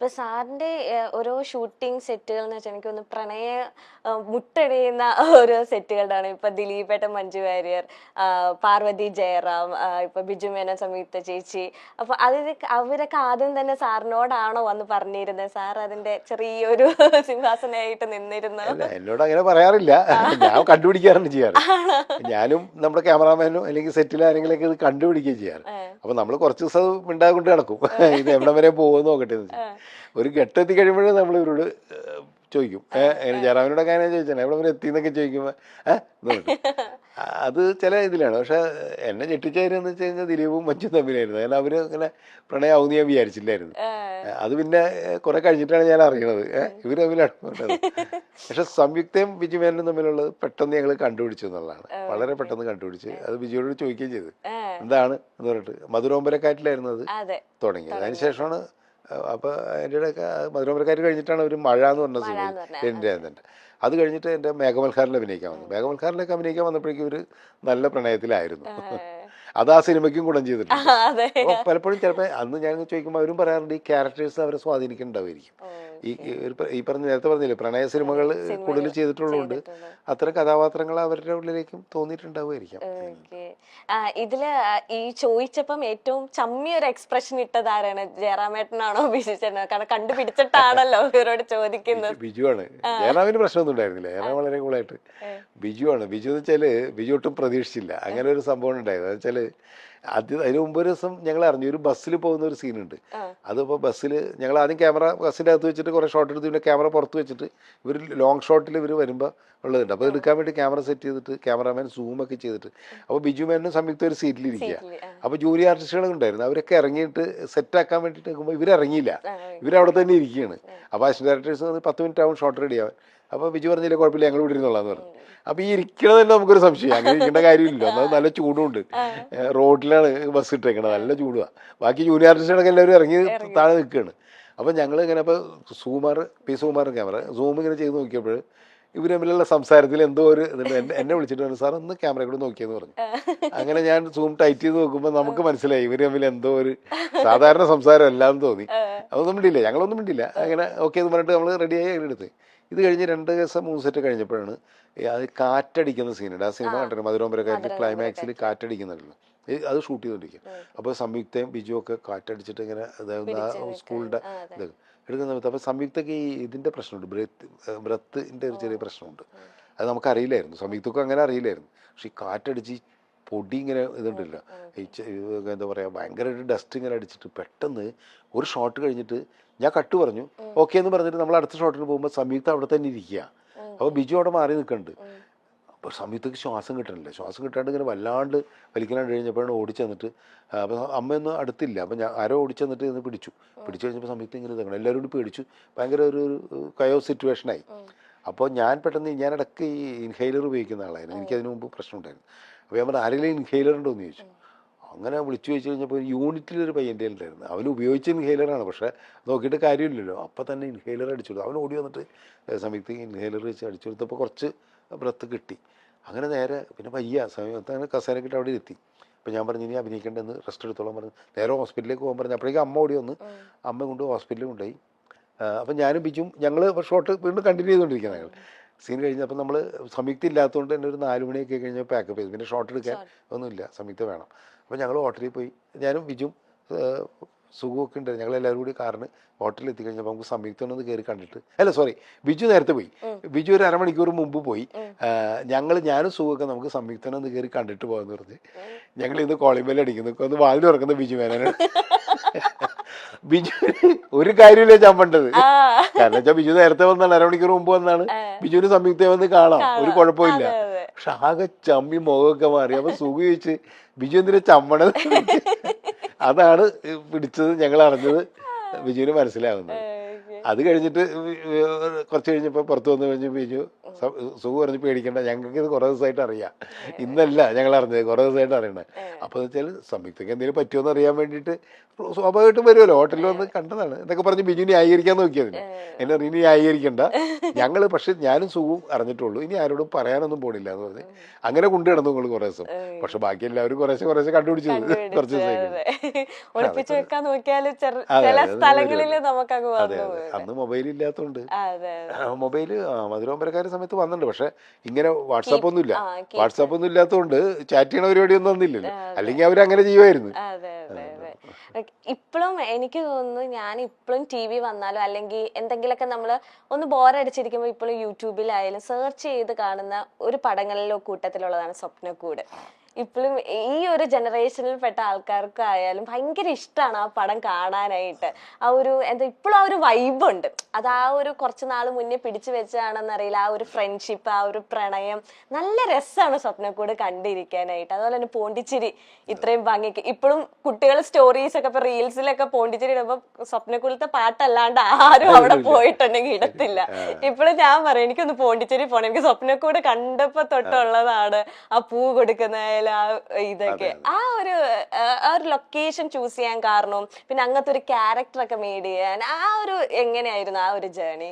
ഇപ്പൊ സാറിന്റെ ഓരോ ഷൂട്ടിംഗ് സെറ്റുകൾ എന്ന് വെച്ചാൽ എനിക്ക് ഒന്ന് പ്രണയ മുട്ടടിയുന്ന ഓരോ സെറ്റുകളാണ്. ഇപ്പൊ ദിലീപേട്ടൻ മഞ്ജു വാര്യർ പാർവതി ജയറാം ഇപ്പൊ ബിജു മേനോൻ സംയുക്ത ചേച്ചി. അപ്പൊ അത് അവരൊക്കെ ആദ്യം തന്നെ സാറിനോടാണോ വന്ന് പറഞ്ഞിരുന്നത്? സാർ അതിന്റെ ചെറിയൊരു സിംഹാസനായിട്ട് നിന്നിരുന്നു. എന്നോട് അങ്ങനെ പറയാറില്ല. ഞാൻ കണ്ടുപിടിക്കാറുണ്ട് ചെയ്യാറ്. ഞാനും നമ്മുടെ ക്യാമറാമാനും അല്ലെങ്കിൽ സെറ്റിൽ ആരെങ്കിലൊക്കെ ഇത് കണ്ടുപിടിക്കുകയും ചെയ്യാറ്. അപ്പൊ നമ്മൾ കുറച്ച് ദിവസം ഉണ്ടാകൊണ്ട് നടക്കും. ഇത് എവിടെ വരെ പോകുമെന്ന് നോക്കട്ടെ എന്ന്. ഒരു ഘട്ടത്തിൽ കഴിയുമ്പോഴേ നമ്മൾ ഇവരോട് ചോദിക്കും. ഏഹ് ജയറാമിനോടൊക്കെ അങ്ങനെ ചോദിച്ചാൽ എവിടെ വരെ എത്തി എന്നൊക്കെ ചോദിക്കുമ്പോൾ ഏഹ് അത് ചില ഇതിലാണ്. പക്ഷെ എന്നെ ഞെട്ടിച്ചായിരുന്നു വെച്ച് കഴിഞ്ഞാൽ ദിലീപും മറ്റും തമ്മിലായിരുന്നു. കാരണം അവർ അങ്ങനെ പ്രണയമാവുമെന്ന് ഞാൻ വിചാരിച്ചില്ലായിരുന്നു. അത് പിന്നെ കുറെ കഴിഞ്ഞിട്ടാണ് ഞാൻ അറിയണത്. ഏഹ് ഇവർ തമ്മിലാണ് പക്ഷെ സംയുക്തയും ബിജുമേനും തമ്മിലുള്ളത് പെട്ടെന്ന് ഞങ്ങൾ കണ്ടുപിടിച്ചു എന്നുള്ളതാണ്. വളരെ പെട്ടെന്ന് കണ്ടുപിടിച്ച് അത്. ബിജുവിനോട് ചോദിക്കുകയും ചെയ്തു. എന്താണ് എന്ന് പറഞ്ഞിട്ട് മധുരോമ്പരക്കാറ്റിലായിരുന്നു അതെ തുടങ്ങിയത്. അതിനുശേഷമാണ് അഹ് എന്റെ ഇടയ്ക്ക് മധുരമരക്കാർ കഴിഞ്ഞിട്ടാണ് ഒരു മഴ എന്ന് പറഞ്ഞ സിനിമ എന്റെ അത്. കഴിഞ്ഞിട്ട് എന്റെ മേഘമൽഹാറിൽ അഭിനയിക്കാൻ വന്നു. മേഘമൽഹാറിലേക്ക് അഭിനയിക്കാൻ വന്നപ്പോഴേക്കും ഒരു നല്ല പ്രണയത്തിലായിരുന്നു. അത് ആ സിനിമയ്ക്കും ഗുണം ചെയ്തിട്ടുണ്ട്. പലപ്പോഴും ചിലപ്പോൾ അന്ന് ഞാൻ ചോദിക്കുമ്പോൾ അവരും പറയാറുണ്ട് ഈ ക്യാരക്ടേഴ്സ് അവരെ സ്വാധീനിക്കുന്നുണ്ടാവുമായിരിക്കും. ഈ ഈ പറഞ്ഞ നേരത്തെ പറഞ്ഞില്ലേ പ്രണയ സിനിമകൾ കൂടുതൽ ചെയ്തിട്ടുള്ളതുകൊണ്ട് അത്ര അത്തരം കഥാപാത്രങ്ങൾ അവരുടെ ഉള്ളിലേക്കും തോന്നിയിട്ടുണ്ടാവുമായിരിക്കാം. ഇതിൽ ഈ ചോദിച്ചപ്പം ഏറ്റവും ചമ്മിയ ഒരു എക്സ്പ്രഷൻ ഇട്ടത് ആരാണ്? ജയറാമേട്ടനാണോ ബിജു ചേട്ടനോ? കാരണം കണ്ടുപിടിച്ചിട്ടാണല്ലോ ഇവരോട് ചോദിക്കുന്നത്. ബിജു ആണ്. ജയറാമിന് പ്രശ്നമൊന്നും ഉണ്ടായിരുന്നില്ല. ജയറാം വളരെ കൂളായിട്ട്. ബിജു ആണ്. ബിജു എന്ന് വെച്ചാൽ ബിജു ഒട്ടും പ്രതീക്ഷിച്ചില്ല. അങ്ങനെ ഒരു സംഭവം ഉണ്ടായത്. എന്ന് വെച്ചാൽ ആദ്യം അതിന് മുമ്പ് ഒരു ദിവസം ഞങ്ങൾ അറിഞ്ഞു ഒരു ബസ്സിൽ പോകുന്ന ഒരു സീനുണ്ട്. അതിപ്പോൾ ബസ്സിൽ ഞങ്ങൾ ആദ്യം ക്യാമറ ബസ്സിന്റെ അകത്ത് വെച്ചിട്ട് കുറേ ഷോട്ട് എടുത്ത് പിന്നെ ക്യാമറ പുറത്ത് വെച്ചിട്ട് ഇവർ ലോങ് ഷോട്ടിൽ ഇവർ വരുമ്പോൾ ഉള്ളതുണ്ട്. അപ്പോൾ എടുക്കാൻ വേണ്ടി ക്യാമറ സെറ്റ് ചെയ്തിട്ട് ക്യാമറാമാൻ സൂമൊക്കെ ചെയ്തിട്ട്. അപ്പോൾ ബിജു മേനും സംയുക്ത ഒരു സീറ്റിലിരിക്കുക അപ്പോൾ ജൂനിയർ ആർട്ടിസ്റ്റുകൾ ഉണ്ടായിരുന്നു. അവരൊക്കെ ഇറങ്ങിയിട്ട് സെറ്റാക്കാൻ വേണ്ടിയിട്ട് നിൽക്കുമ്പോൾ ഇവരിറങ്ങിയില്ല ഇവരവിടെ തന്നെ ഇരിക്കുകയാണ് അപ്പോൾ അസിസ്റ്റന്റ് ഡയറക്ടേഴ്സ് പത്ത് മിനിറ്റ് ആവും ഷോട്ട് റെഡി ആവാൻ. അപ്പോൾ ബിജു പറഞ്ഞില്ല കുഴപ്പമില്ല ഞങ്ങൾ ഇവിടെ ഇരുന്നോളാന്ന് പറഞ്ഞു. അപ്പോൾ ഈ ഇരിക്കണത് തന്നെ നമുക്കൊരു സംശയം. അങ്ങനെ ഇരിക്കേണ്ട കാര്യമില്ല ഒന്നത് നല്ല ചൂടുണ്ട്. റോഡിലാണ് ബസ് ഇട്ടേക്കണത് നല്ല ചൂടുവാ. ബാക്കി ജൂനിയർ ആർട്ടിസ്റ്റുകളൊക്കെ എല്ലാവരും ഇറങ്ങി താഴെ നിൽക്കുകയാണ് അപ്പോൾ ഞങ്ങൾ ഇങ്ങനെ അപ്പൊ സൂമാർ പി സൂമാറിന് ക്യാമറ. സൂം ഇങ്ങനെ ചെയ്ത് നോക്കിയപ്പോൾ ഇവർ തമ്മിലുള്ള സംസാരത്തിൽ എന്തോ ഒരു ഇതുണ്ട് എന്നെ വിളിച്ചിട്ട് പറഞ്ഞു സാർ ഒന്ന് ക്യാമറ കൂടെ നോക്കിയെന്ന് പറഞ്ഞു. അങ്ങനെ ഞാൻ സൂം ടൈറ്റ് ചെയ്ത് നോക്കുമ്പോൾ നമുക്ക് മനസ്സിലായി ഇവർ തമ്മിൽ എന്തോ ഒരു സാധാരണ സംസാരം എല്ലാം തോന്നി. അതൊന്നും മിണ്ടില്ല ഞങ്ങളൊന്നും മിണ്ടില്ല അങ്ങനെ ഓക്കെ എന്ന് പറഞ്ഞിട്ട് നമ്മൾ റെഡിയായി എടുത്ത് ഇത് കഴിഞ്ഞ് രണ്ട് ദിവസം മൂന്ന് സെറ്റ് കഴിഞ്ഞപ്പോഴാണ് അത് കാറ്റടിക്കുന്ന സീനുണ്ട് ആ സിനിമ കണ്ടിട്ട് മധുരോമ്പരക്കാരന്റെ ക്ലൈമാക്സിൽ കാറ്റടിക്കുന്നുണ്ടല്ലോ. അത് ഷൂട്ട് ചെയ്തോണ്ടിരിക്കും. അപ്പോൾ സംയുക്തയും ബിജു ഒക്കെ കാറ്റടിച്ചിട്ട് ഇങ്ങനെ അതായത് ആ സ്കൂളിന്റെ ഇത് എടുക്കുന്ന സമയത്ത് അപ്പോൾ സംയുക്തയ്ക്ക് ഈ ഇതിന്റെ പ്രശ്നമുണ്ട്. ബ്രത്ത് ബ്രത്തിന്റെ ഒരു ചെറിയ പ്രശ്നമുണ്ട്. അത് നമുക്കറിയില്ലായിരുന്നു. സംയുക്തക്കും അങ്ങനെ അറിയില്ലായിരുന്നു. പക്ഷെ ഈ കാറ്റടിച്ച് പൊടി ഇങ്ങനെ ഇതുണ്ടല്ല. എന്താ പറയുക ഭയങ്കരമായിട്ട് ഡസ്റ്റ് ഇങ്ങനെ അടിച്ചിട്ട് പെട്ടെന്ന് ഒരു ഷോട്ട് കഴിഞ്ഞിട്ട് ഞാൻ കട്ട് പറഞ്ഞു. ഓക്കെ എന്ന് പറഞ്ഞിട്ട് നമ്മൾ അടുത്ത ഷോട്ടിന് പോകുമ്പോൾ സംയുക്ത അവിടെ തന്നെ ഇരിക്കുക അപ്പോൾ ബിജു അവിടെ മാറി നിൽക്കുന്നുണ്ട് അപ്പോൾ സംയുക്തക്ക് ശ്വാസം കിട്ടണില്ല. ശ്വാസം കിട്ടാണ്ട് ഇങ്ങനെ വല്ലാണ്ട് വലിക്കാണ്ട് കഴിഞ്ഞപ്പോഴാണ് ഓടിച്ചെന്നിട്ട് അപ്പോൾ അമ്മയൊന്നും അടുത്തില്ല. അപ്പോൾ ഞാൻ ആരോ ഓടിച്ചെന്നിട്ട് ഇന്ന് പിടിച്ചു. പിടിച്ചു കഴിഞ്ഞപ്പോൾ സംയുക്ത ഇങ്ങനെ തങ്ങണം എല്ലാവരും കൂടി പേടിച്ചു. ഭയങ്കര ഒരു കയോ സിറ്റുവേഷനായി അപ്പോൾ ഞാൻ പെട്ടെന്ന് ഞാൻ ഇടയ്ക്ക് ഈ ഇൻഹൈലർ ഉപയോഗിക്കുന്ന ആളായിരുന്നു. എനിക്ക് അതിന് മുമ്പ് പ്രശ്നം ഉണ്ടായിരുന്നു അപ്പോൾ ഞാൻ പറഞ്ഞു ആരെങ്കിലും ഇൻഹെയിലർ ഉണ്ടോ? എന്ന് ചോദിച്ചു. അങ്ങനെ വിളിച്ചു ചോദിച്ചു കഴിഞ്ഞപ്പോൾ യൂണിറ്റിലൊരു പയ്യന്റെ ഉണ്ടായിരുന്നു അവൻ ഉപയോഗിച്ച ഇൻഹെയിലറാണ് പക്ഷേ നോക്കിയിട്ട് കാര്യമില്ലല്ലോ. അപ്പം തന്നെ ഇൻഹെയിലർ അടിച്ചു കൊടുത്തു. അവൻ ഓടി വന്നിട്ട് സമയത്ത് ഇൻഹെയിലർ വെച്ച് അടിച്ചു കൊടുത്തപ്പോൾ കുറച്ച് ബ്രത്ത് കിട്ടി. അങ്ങനെ നേരെ പിന്നെ വയ്യ. സമയത്ത് അങ്ങനെ കസേരക്കിട്ട് അവിടെ എത്തി അപ്പോൾ ഞാൻ പറഞ്ഞു ഇനി അഭിനയിക്കേണ്ടെന്ന് റെസ്റ്റ് എടുത്തോളം പറഞ്ഞു. നേരെ ഹോസ്പിറ്റലിലേക്ക് പോകാൻ പറഞ്ഞു. അപ്പോഴേക്കും അമ്മ ഓടി വന്ന് അമ്മ കൊണ്ട് ഹോസ്പിറ്റലിൽ കൊണ്ടുപോയി. അപ്പം ഞാനും പിച്ചും ഞങ്ങൾ ഷോട്ട് വീണ്ടും കണ്ടിന്യൂ ചെയ്തുകൊണ്ടിരിക്കുന്നത് ഞങ്ങൾ സീൻ കഴിഞ്ഞപ്പോൾ നമ്മൾ സംയുക്ത ഇല്ലാത്തതുകൊണ്ട് തന്നെ ഒരു നാല് മണിയൊക്കെ കഴിഞ്ഞാൽ പാക്കപ്പ് ചെയ്തു. പിന്നെ ഷോട്ട് എടുക്കാൻ ഒന്നുമില്ല. സംയുക്ത വേണം. അപ്പോൾ ഞങ്ങൾ ഹോട്ടലിൽ പോയി. ഞാനും ബിജും സുഖമൊക്കെ ഉണ്ടായിരുന്നു. ഞങ്ങൾ എല്ലാവരും കൂടി കാറിന് ഹോട്ടലിൽ എത്തിക്കഴിഞ്ഞപ്പോൾ നമുക്ക് സംയുക്തം ഒന്ന് കയറി കണ്ടിട്ട്. അല്ല സോറി ബിജു നേരത്തെ പോയി. ബിജു ഒരു അരമണിക്കൂർ മുമ്പ് പോയി. ഞങ്ങൾ ഞാനും സുഖമൊക്കെ നമുക്ക് സംയുക്തം ഒന്ന് കയറി കണ്ടിട്ട് പോകാമെന്ന് പറഞ്ഞ് ഞങ്ങൾ ഇന്ന് അടിക്കുന്നു. ഒന്ന് വാതിൽ തുറക്കുന്ന ബിജു മേനോനാണ്. ബിജു ഒരു കാര്യമില്ല ഞാൻ പണ്ടത്. കാരണം വെച്ചാൽ ബിജു നേരത്തെ വന്നാണ് അരമണിക്കൂർ മുമ്പ് വന്നാണ്. ബിജുവിന് സംയുക്ത വന്ന് കാണാം. ഒരു കുഴപ്പമില്ല. പക്ഷെ ആകെ ചമ്മി മുഖമൊക്കെ മാറി. അപ്പൊ സുഖി ചോദിച്ച് ബിജു എന്തിനാ ചമ്മണത്? അതാണ് പിടിച്ചത് ഞങ്ങൾ അറിഞ്ഞത്. ബിജുവിന് മനസ്സിലാവുന്നത്. അത് കഴിഞ്ഞിട്ട് കുറച്ച് കഴിഞ്ഞപ്പോൾ പുറത്തു വന്നു കഴിഞ്ഞ് ബിജു സുഖു പറഞ്ഞ് പേടിക്കേണ്ട. ഞങ്ങൾക്ക് ഇത് കുറേ ദിവസമായിട്ട് അറിയാം. ഇന്നല്ല ഞങ്ങൾ അറിഞ്ഞത്. കുറേ ദിവസമായിട്ട് അറിയണേ. അപ്പോൾ എന്ന് വെച്ചാൽ സംയുക്തക്ക് എന്തെങ്കിലും പറ്റുമോ എന്ന് അറിയാൻ വേണ്ടിയിട്ട് സ്വാഭാവികമായിട്ടും വരുമല്ലോ. ഹോട്ടലിൽ വന്ന് കണ്ടതാണ്. എന്നൊക്കെ പറഞ്ഞ് ബിജു ന്യായീകരിക്കാൻ നോക്കിയതിന് എന്നെ ഇനി ന്യായീകരിക്കണ്ട. ഞങ്ങൾ പക്ഷെ ഞാനും സുഖവും അറിഞ്ഞിട്ടുള്ളൂ. ഇനി ആരോടും പറയാനൊന്നും പോണില്ല എന്ന് പറഞ്ഞ് അങ്ങനെ കൊണ്ടു കിടന്നു നിങ്ങൾ കുറേ ദിവസം. പക്ഷെ ബാക്കി എല്ലാവരും കുറേശ്ശെ കുറേശ്ശെ കണ്ടുപിടിച്ചു കുറച്ച് അതെ. അന്ന് മൊബൈൽ ഇല്ലാത്തതുകൊണ്ട് മൊബൈൽ മധുരോമ്പരക്കാര സമയത്ത് വന്നിട്ടുണ്ട്. പക്ഷെ ഇങ്ങനെ വാട്സാപ്പ് ഒന്നും ഇല്ല വാട്സാപ്പ് ഒന്നും ഇല്ലാത്തതുകൊണ്ട് ചാറ്റ് ചെയ്യണ പരിപാടി ഒന്നും വന്നില്ലല്ലോ. അല്ലെങ്കിൽ അവർ അങ്ങനെ ചെയ്യുമായിരുന്നു. ഇപ്പോഴും എനിക്ക് തോന്നുന്നു ഞാൻ ഇപ്പോഴും ടി വി വന്നാലും അല്ലെങ്കിൽ എന്തെങ്കിലുമൊക്കെ നമ്മൾ ഒന്ന് ബോറടിച്ചിരിക്കുമ്പോൾ ഇപ്പോഴും യൂട്യൂബിലായാലും സെർച്ച് ചെയ്ത് കാണുന്ന ഒരു പടങ്ങളിലോ കൂട്ടത്തിലുള്ളതാണ് സ്വപ്നക്കൂട്. ഇപ്പോഴും ഈ ഒരു ജനറേഷനിൽ പെട്ട ആൾക്കാർക്കായാലും ഭയങ്കര ഇഷ്ടമാണ് ആ പടം കാണാനായിട്ട്. ആ ഒരു എന്താ ഇപ്പോഴും ആ ഒരു വൈബ് ഉണ്ട്. അത് ആ ഒരു കുറച്ച് നാൾ മുന്നേ പിടിച്ചു വെച്ചാണെന്നറിയില്ല ആ ഒരു ഫ്രണ്ട്ഷിപ്പ് ആ ഒരു പ്രണയം നല്ല രസമാണ് സ്വപ്നക്കൂട് കണ്ടിരിക്കാനായിട്ട്. അതുപോലെ തന്നെ പോണ്ടിച്ചേരി ഇത്രയും ഭംഗിക്ക്. ഇപ്പോഴും കുട്ടികൾ സ്റ്റോറീസ് ഒക്കെ ഇപ്പൊ റീൽസിലൊക്കെ പോണ്ടിച്ചേരി ഇടുമ്പോ സ്വപ്നക്കൂടത്തെ പാട്ടല്ലാണ്ട് ആരും അവിടെ പോയിട്ടുണ്ടെങ്കിൽ ഇടത്തില്ല. ഇപ്പോഴും ഞാൻ പറയും എനിക്കൊന്ന് പോണ്ടിച്ചേരി പോണം. എനിക്ക് സ്വപ്നക്കൂട് കണ്ടപ്പോ തൊട്ടുള്ളതാണ് ആ പൂ കൊടുക്കുന്നതിൽ ആ ഇതൊക്കെ. ആ ഒരു ആ, ഒരു ലൊക്കേഷൻ ചൂസ് ചെയ്യാൻ കാരണം പിന്നെ അങ്ങനത്തെ ഒരു ക്യാരക്ടർ ഒക്കെ മെയ്ഡ് ചെയ്യാൻ ആ ഒരു എങ്ങനെയായിരുന്നു ആ ഒരു ജേണി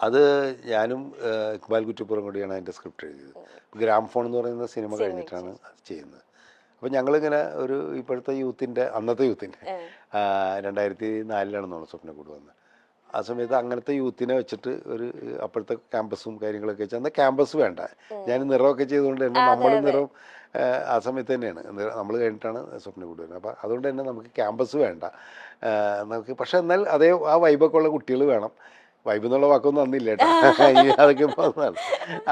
അത് ഞാനും ഇക്ബാൽ കുറ്റിപ്പുറം കൂടിയാണ് അതിന്റെ സ്ക്രിപ്റ്റ് എഴുതിയത്. ഗ്രാം ഫോൺ എന്ന് പറയുന്ന സിനിമ കഴിഞ്ഞിട്ടാണ് ചെയ്യുന്നത്. അപ്പം ഞങ്ങളിങ്ങനെ ഒരു ഇപ്പോഴത്തെ യൂത്തിന്റെ അന്നത്തെ യൂത്തിന്റെ രണ്ടായിരത്തി നാലിലാണെന്നാണ് സ്വപ്നക്കൂട് വന്നത്. ആ സമയത്ത് അങ്ങനത്തെ യൂത്തിനെ വെച്ചിട്ട് ഒരു അപ്പോഴത്തെ ക്യാമ്പസും കാര്യങ്ങളൊക്കെ വെച്ചാൽ അന്ന് ക്യാമ്പസ് വേണ്ട. ഞാൻ നിറമൊക്കെ ചെയ്തുകൊണ്ട് തന്നെ നമ്മൾ നിറം ആ സമയത്ത് തന്നെയാണ്. നമ്മൾ കഴിഞ്ഞിട്ടാണ് സ്വപ്നക്കൂട് വരുന്നത് അപ്പോൾ അതുകൊണ്ട് തന്നെ നമുക്ക് ക്യാമ്പസ് വേണ്ട. നമുക്ക് പക്ഷെ എന്നാൽ അതേ ആ വൈബൊക്കെ ഉള്ള കുട്ടികൾ വേണം. വൈബ് എന്നുള്ള വാക്കൊന്നും അന്നില്ല കേട്ടോ. അതൊക്കെ പോകുന്നതാണ്.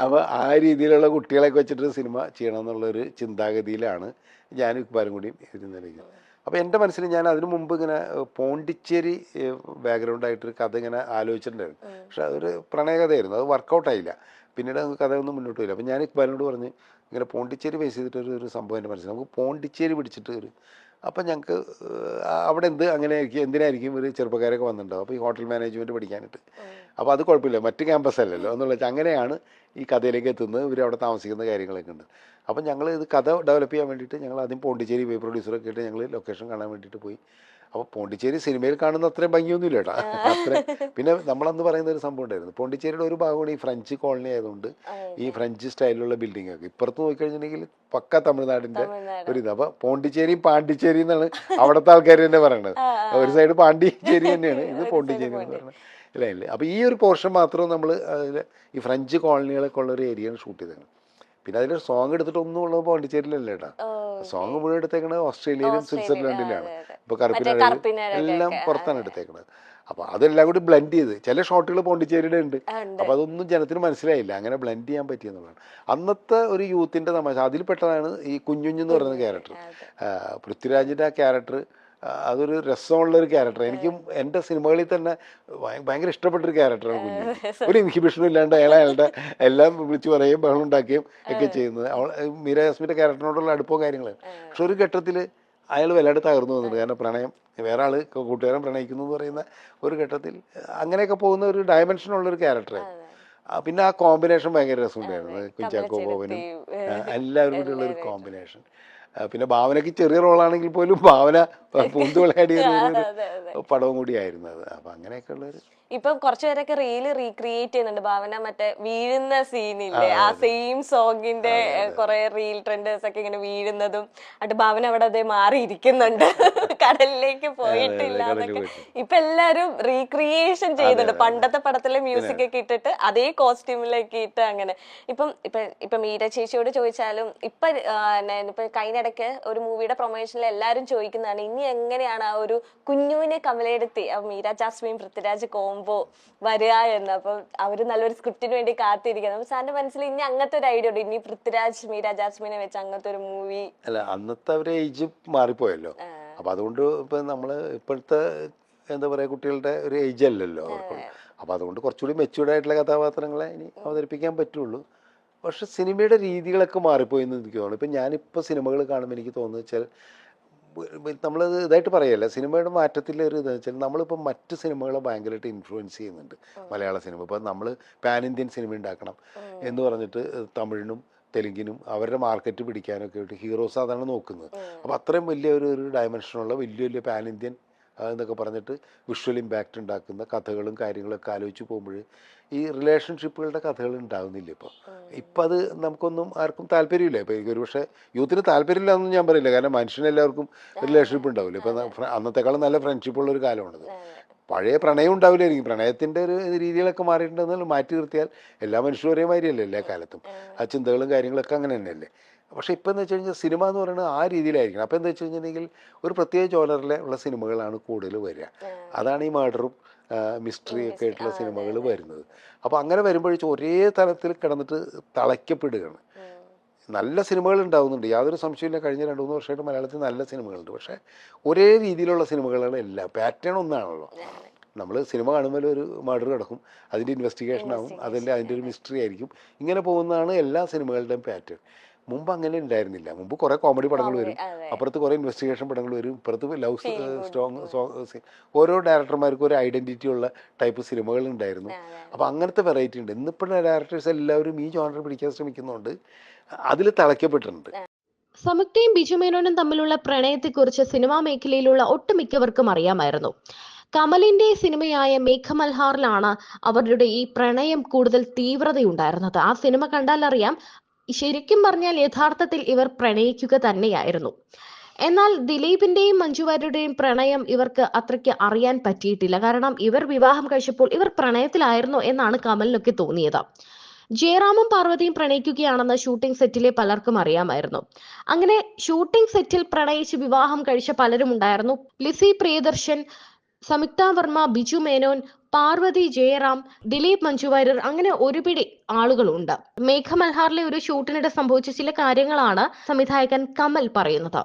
അപ്പോൾ ആ രീതിയിലുള്ള കുട്ടികളെയൊക്കെ വെച്ചിട്ട് സിനിമ ചെയ്യണം എന്നുള്ളൊരു ചിന്താഗതിയിലാണ് ഞാനും ഇക്ബാലും കൂടിയും ഇരുന്നിരിക്കുന്നത് അപ്പോൾ എന്റെ മനസ്സിൽ ഞാൻ അതിനു മുമ്പ് ഇങ്ങനെ പോണ്ടിച്ചേരി ബാക്ക്ഗ്രൗണ്ട് ആയിട്ടൊരു കഥ ഇങ്ങനെ ആലോചിച്ചിട്ടുണ്ടായിരുന്നു. പക്ഷെ അതൊരു പ്രണയകഥയായിരുന്നു. അത് വർക്കൗട്ടായില്ല പിന്നീട് നമുക്ക് കഥയൊന്നും മുന്നോട്ട് പോയില്ല. അപ്പോൾ ഞാൻ ഇക്ബാലിനോട് പറഞ്ഞ് ഇങ്ങനെ പോണ്ടിച്ചേരി ബേസ് ചെയ്തിട്ടൊരു ഒരു സംഭവം എന്റെ മനസ്സിൽ. നമുക്ക് പോണ്ടിച്ചേരി പിടിച്ചിട്ട് ഒരു അപ്പം ഞങ്ങൾക്ക് അവിടെ എന്ത് അങ്ങനെ ആയിരിക്കും എന്തിനായിരിക്കും ഒരു ചെറുപ്പക്കാരൊക്കെ വന്നിട്ടുണ്ടാവും അപ്പോൾ ഈ ഹോട്ടൽ മാനേജ്മെന്റ് പഠിക്കാനായിട്ട്. അപ്പോൾ അത് കുഴപ്പമില്ല. മറ്റ് ക്യാമ്പസ് അല്ലല്ലോ എന്നുള്ള വെച്ചാൽ അങ്ങനെയാണ് ഈ കഥയിലേക്ക് എത്തുന്നത്. ഇവർ അവിടെ താമസിക്കുന്ന കാര്യങ്ങളൊക്കെ ഉണ്ട്. അപ്പം ഞങ്ങൾ ഇത് കഥ ഡെവലപ്പ് ചെയ്യാൻ വേണ്ടിയിട്ട് ഞങ്ങൾ ആദ്യം പോണ്ടിച്ചേരി വേ പ്രൊഡ്യൂസറൊക്കെ ആയിട്ട് ഞങ്ങൾ ലൊക്കേഷൻ കാണാൻ വേണ്ടിയിട്ട് പോയി. അപ്പോൾ പോണ്ടിച്ചേരി സിനിമയിൽ കാണുന്ന അത്രയും ഭംഗിയൊന്നുമില്ല കേട്ടോ അത്ര പിന്നെ നമ്മളന്ന് പറയുന്ന ഒരു സംഭവം ഉണ്ടായിരുന്നു. പോണ്ടിച്ചേരിയുടെ ഒരു ഭാഗമാണ് ഈ ഫ്രഞ്ച് കോളനി ആയതുകൊണ്ട് ഈ ഫ്രഞ്ച് സ്റ്റൈലിലുള്ള ബിൽഡിംഗ് ഒക്കെ ഇപ്പുറത്ത് നോക്കിക്കഴിഞ്ഞിട്ടുണ്ടെങ്കിൽ പക്ക തമിഴ്നാടിന്റെ തമിഴ്നാട്. ഒരു ഇത് അപ്പോൾ പോണ്ടിച്ചേരിയും പാണ്ടിച്ചേരി എന്നാണ് അവിടുത്തെ ആൾക്കാർ തന്നെ പറയണത്. ഒരു സൈഡ് പാണ്ടിച്ചേരി തന്നെയാണ്. ഇത് പോണ്ടിച്ചേരി എന്ന് പറയുന്നത് ഇല്ല ഇല്ല. അപ്പോൾ ഈ ഒരു പോർഷൻ മാത്രം നമ്മൾ ഈ ഫ്രഞ്ച് കോളനികളൊക്കെ ഉള്ള ഒരു ഏരിയയാണ് ഷൂട്ട് ചെയ്തത് പിന്നെ അതിലൊരു സോങ് എടുത്തിട്ട് ഒന്നും ഉള്ളത് പോണ്ടിച്ചേരിയിലല്ല കേട്ടോ സോങ് മുഴുവൻ എടുത്തേക്കണത് ഓസ്ട്രേലിയയിലും സ്വിറ്റ്സർലൻഡിലാണ്. ഇപ്പൊ കറുപ്പിനെ എല്ലാം പുറത്താണ് എടുത്തേക്കുന്നത് അപ്പോൾ അതെല്ലാം കൂടി ബ്ലെൻഡ് ചെയ്ത് ചില ഷോട്ടുകൾ പോണ്ടിച്ചേരിയുടെ ഉണ്ട്. അപ്പോൾ അതൊന്നും ജനത്തിന് മനസ്സിലായില്ല. അങ്ങനെ ബ്ലെൻഡ് ചെയ്യാൻ പറ്റിയെന്നുള്ളതാണ്. അന്നത്തെ ഒരു യൂത്തിന്റെ തമാശ അതിൽപ്പെട്ടതാണ് ഈ കുഞ്ഞുഞ്ഞെന്ന് പറയുന്ന ക്യാരക്ടർ പൃഥ്വിരാജിന്റെ ആ ക്യാരക്ടർ അതൊരു രസമുള്ള ഒരു ക്യാരക്ടർ എനിക്കും എന്റെ സിനിമകളിൽ തന്നെ ഭയ- ഭയങ്കര ഇഷ്ടപ്പെട്ടൊരു ക്യാരക്ടറാണ് കുഞ്ഞു. ഒരു ഇൻഹിബിഷനും ഇല്ലാണ്ട് അയാളെ അയാളുടെ എല്ലാം വിളിച്ചു പറയുകയും ബഹളം ഉണ്ടാക്കുകയും ഒക്കെ ചെയ്യുന്നത്. അവൾ മീര ജാസ്മിന്റെ ക്യാരക്ടറിനോടുള്ള അടുപ്പവും കാര്യങ്ങളാണ്. പക്ഷെ ഒരു ഘട്ടത്തിൽ അയാൾ വല്ലാണ്ട് തകർന്നു വന്നിട്ടുണ്ട്. കാരണം പ്രണയം വേറെ ആൾ കൂട്ടുകാരൻ പ്രണയിക്കുന്നു എന്ന് പറയുന്ന ഒരു ഘട്ടത്തിൽ അങ്ങനെയൊക്കെ പോകുന്ന ഒരു ഡയമെൻഷൻ ഉള്ള ഒരു ക്യാരക്ടറായിരുന്നു പിന്നെ ആ കോമ്പിനേഷൻ ഭയങ്കര രസമുണ്ടായിരുന്നു. കുഞ്ചാക്കോ ബോബനും. എല്ലാവരും കൂടി ഉള്ള ഒരു കോമ്പിനേഷൻ പിന്നെ ഭാവനയ്ക്ക് ചെറിയ റോളാണെങ്കിൽ പോലും ഭാവന പൂന്തുവിളയാടിയ ഒരു-. പടവും കൂടിയായിരുന്നു അത്. അപ്പൊ അങ്ങനെയൊക്കെ ഉള്ളൊരു ഇപ്പം കുറച്ചു പേരൊക്കെ റീൽ റീക്രിയേറ്റ് ചെയ്യുന്നുണ്ട്. ഭാവന മറ്റേ വീഴുന്ന സീനില്ലേ ആ സെയിം സോങ്ങിന്റെ കുറെ റീൽ ട്രെൻഡേഴ്സ് ഒക്കെ ഇങ്ങനെ വീഴുന്നതും. അട്ട് ഭാവന അവിടെ അതേ മാറിയിരിക്കുന്നുണ്ട്. കടലിലേക്ക് പോയിട്ടില്ല എന്നൊക്കെ. ഇപ്പൊ എല്ലാരും റീക്രിയേഷൻ ചെയ്യുന്നുണ്ട്. പണ്ടത്തെ പടത്തിലെ മ്യൂസിക് ഒക്കെ ഇട്ടിട്ട് അതേ കോസ്റ്റ്യൂമിലേക്ക് ഇട്ട് അങ്ങനെ. ഇപ്പം ഇപ്പൊ ഇപ്പൊ മീര ചേച്ചിയോട് ചോദിച്ചാലും ഇപ്പൊ ഇപ്പൊ കഴിഞ്ഞിടയ്ക്ക് ഒരു മൂവിയുടെ പ്രൊമോഷനിൽ എല്ലാരും ചോദിക്കുന്നതാണ് ഇനി എങ്ങനെയാണ് ആ ഒരു കുഞ്ഞുവിനെ കമലയെടുത്തി ആ മീര ജാസ്മിൻ പൃഥ്വിരാജ് കോംബോ വരിക എന്ന്. അപ്പൊ അവർ നല്ലൊരു സ്ക്രിപ്റ്റിന് വേണ്ടി കാത്തിരിക്കുന്നത് അപ്പൊ സാറിന്റെ മനസ്സിൽ ഇനി അങ്ങനത്തെ ഒരു ഐഡിയ ഉണ്ട്? ഇനി പൃഥ്വിരാജ് മീര ജാസ്മിനെ വെച്ച് അങ്ങനത്തെ ഒരു മൂവി അല്ല അന്നത്തെ അവരെ ഏജ് മാറിപ്പോയല്ലോ. അപ്പൊ അതുകൊണ്ട് ഇപ്പൊ നമ്മൾ ഇപ്പോഴത്തെ എന്താ പറയാ കുട്ടികളുടെ ഒരു ഏജ് അല്ലല്ലോ അവർക്ക് അപ്പൊ അതുകൊണ്ട് കുറച്ചുകൂടി മെച്യൂർഡ് ആയിട്ടുള്ള കഥാപാത്രങ്ങളെ ഇനി അവതരിപ്പിക്കാൻ പറ്റുള്ളൂ. പക്ഷെ സിനിമയുടെ രീതികളൊക്കെ മാറിപ്പോയി എന്ന് എനിക്ക് തോന്നുന്നു. ഇപ്പം ഞാനിപ്പോൾ സിനിമകൾ കാണുമ്പോൾ എനിക്ക് തോന്നുന്നത് വെച്ചാൽ നമ്മൾ ഇതായിട്ട് പറയല്ല സിനിമയുടെ മാറ്റത്തിലെ ഒരു ഇതെന്ന് വെച്ചാൽ നമ്മളിപ്പോൾ മറ്റ് സിനിമകളെ ഭയങ്കരമായിട്ട് ഇൻഫ്ലുവൻസ് ചെയ്യുന്നുണ്ട്. മലയാള സിനിമ. ഇപ്പോൾ നമ്മൾ പാൻ ഇന്ത്യൻ സിനിമ ഉണ്ടാക്കണം എന്ന് പറഞ്ഞിട്ട് തമിഴിനും തെലുങ്കിനും അവരുടെ മാർക്കറ്റ് പിടിക്കാനൊക്കെ ആയിട്ട് ഹീറോസ് അതാണ് നോക്കുന്നത്. അപ്പോൾ അത്രയും വലിയ ഒരു ഒരു ഡയമെൻഷനുള്ള വലിയ വലിയ പാൻ ഇന്ത്യൻ എന്നൊക്കെ പറഞ്ഞിട്ട് വിഷ്വൽ ഇമ്പാക്റ്റ് ഉണ്ടാക്കുന്ന കഥകളും കാര്യങ്ങളൊക്കെ ആലോചിച്ച് പോകുമ്പോൾ ഈ റിലേഷൻഷിപ്പുകളുടെ കഥകൾ ഉണ്ടാകുന്നില്ല ഇപ്പോൾ ഇപ്പം അത് നമുക്കൊന്നും ആർക്കും താല്പര്യമില്ല. ഇപ്പോൾ എനിക്ക് ഒരുപക്ഷെ യൂത്തിന് താല്പര്യമില്ല എന്നൊന്നും ഞാൻ പറയില്ല. കാരണം മനുഷ്യനെല്ലാവർക്കും റിലേഷൻഷിപ്പ് ഉണ്ടാവില്ല. ഇപ്പം അന്നത്തെക്കാളും നല്ല ഫ്രണ്ട്ഷിപ്പ് ഉള്ള ഒരു കാലമാണത്. പഴയ പ്രണയം ഉണ്ടാവില്ലായിരിക്കും പ്രണയത്തിന്റെ ഒരു രീതികളൊക്കെ മാറിയിട്ടുണ്ടെന്ന് മാറ്റി നിർത്തിയാൽ എല്ലാ മനുഷ്യരും ഒരേ മാതിരിയല്ലേ എല്ലാ കാലത്തും. ആ ചിന്തകളും കാര്യങ്ങളൊക്കെ അങ്ങനെ തന്നെയല്ലേ പക്ഷേ ഇപ്പം എന്ന് വെച്ച് കഴിഞ്ഞാൽ സിനിമ എന്ന് പറയുന്നത് ആ രീതിയിലായിരിക്കണം. അപ്പോൾ എന്താ വെച്ച് കഴിഞ്ഞിട്ടുണ്ടെങ്കിൽ ഒരു പ്രത്യേക ജോലറിലെ ഉള്ള സിനിമകളാണ് കൂടുതൽ വരിക. അതാണ് ഈ മർഡറും മിസ്റ്ററി ഒക്കെ ആയിട്ടുള്ള സിനിമകൾ വരുന്നത്. അപ്പോൾ അങ്ങനെ വരുമ്പോഴേക്കും ഒരേ തലത്തിൽ കിടന്നിട്ട് തളയ്ക്കപ്പെടുകയാണ്. നല്ല സിനിമകൾ ഉണ്ടാവുന്നുണ്ട്. യാതൊരു സംശയമില്ല കഴിഞ്ഞ രണ്ട് മൂന്ന് വർഷമായിട്ട് മലയാളത്തിൽ നല്ല സിനിമകളുണ്ട്. പക്ഷേ ഒരേ രീതിയിലുള്ള സിനിമകളാണ് എല്ലാം. പാറ്റേൺ ഒന്നാണല്ലോ. നമ്മൾ സിനിമ കാണുമ്പോൾ ഒരു മർഡർ കിടക്കും. അതിന്റെ ഇൻവെസ്റ്റിഗേഷൻ ആവും. അതിന്റെ അതിന്റെ ഒരു മിസ്റ്ററി ആയിരിക്കും. ഇങ്ങനെ പോകുന്നതാണ് എല്ലാ സിനിമകളുടെയും പാറ്റേൺ. മുമ്പ് അങ്ങനെ ഉണ്ടായിരുന്നില്ല. മുമ്പ് കുറേ കോമഡി പടങ്ങൾ വരും. അപ്പുറത്ത് കുറേ ഇൻവെസ്റ്റിഗേഷൻ പടങ്ങൾ വരും. ഇപ്പുറത്ത് ലവ് സ്ട്രോങ് ഓരോ ഡയറക്ടർമാർക്കും ഒരു ഐഡന്റിറ്റി ഉള്ള ടൈപ്പ് സിനിമകൾ ഉണ്ടായിരുന്നു. അപ്പോൾ അങ്ങനത്തെ വെറൈറ്റി ഉണ്ട്. ഇന്നിപ്പോഴുള്ള ഡയറക്ടേഴ്സ് എല്ലാവരും ഈ ജോണർ പിടിക്കാൻ ശ്രമിക്കുന്നുണ്ട്. അതിൽ തളയ്ക്കപ്പെട്ടിട്ടുണ്ട്. സമുക്തയും ബിജു മേനോനും തമ്മിലുള്ള പ്രണയത്തെക്കുറിച്ച് സിനിമാ മേഖലയിലുള്ള ഒട്ടുമിക്കവർക്കും അറിയാമായിരുന്നു. കമലിന്റെ സിനിമയായ മേഘമൽഹാറിലാണ് അവരുടെ ഈ പ്രണയം കൂടുതൽ തീവ്രതയുണ്ടായിരുന്നത്. ആ സിനിമ കണ്ടാൽ അറിയാം ശരിക്കും പറഞ്ഞാൽ യഥാർത്ഥത്തിൽ ഇവർ പ്രണയിക്കുക തന്നെയായിരുന്നു. എന്നാൽ ദിലീപിന്റെയും മഞ്ജുവാര്യരുടെയും പ്രണയം ഇവർക്ക് അത്രയ്ക്ക് അറിയാൻ പറ്റിയിട്ടില്ല. കാരണം ഇവർ വിവാഹം കഴിച്ചപ്പോൾ ഇവർ പ്രണയത്തിലായിരുന്നു എന്നാണ് കമലിനൊക്കെ തോന്നിയത്. ജയറാമും പാർവതിയും പ്രണയിക്കുകയാണെന്ന് ഷൂട്ടിംഗ് സെറ്റിലെ പലർക്കും അറിയാമായിരുന്നു. അങ്ങനെ ഷൂട്ടിംഗ് സെറ്റിൽ പ്രണയിച്ച് വിവാഹം കഴിച്ച പലരും ഉണ്ടായിരുന്നു. ലിസി പ്രിയദർശൻ സംയുക്ത വർമ്മ ബിജു മേനോൻ പാർവതി ജയറാം ദിലീപ് മഞ്ജു വാര്യർ അങ്ങനെ ഒരുപിടി ആളുകളുണ്ട്. മേഘമൽഹാറിലെ ഒരു ഷൂട്ടിനിടെ സംഭവിച്ച ചില കാര്യങ്ങളാണ് സംവിധായകൻ കമൽ പറയുന്നത്.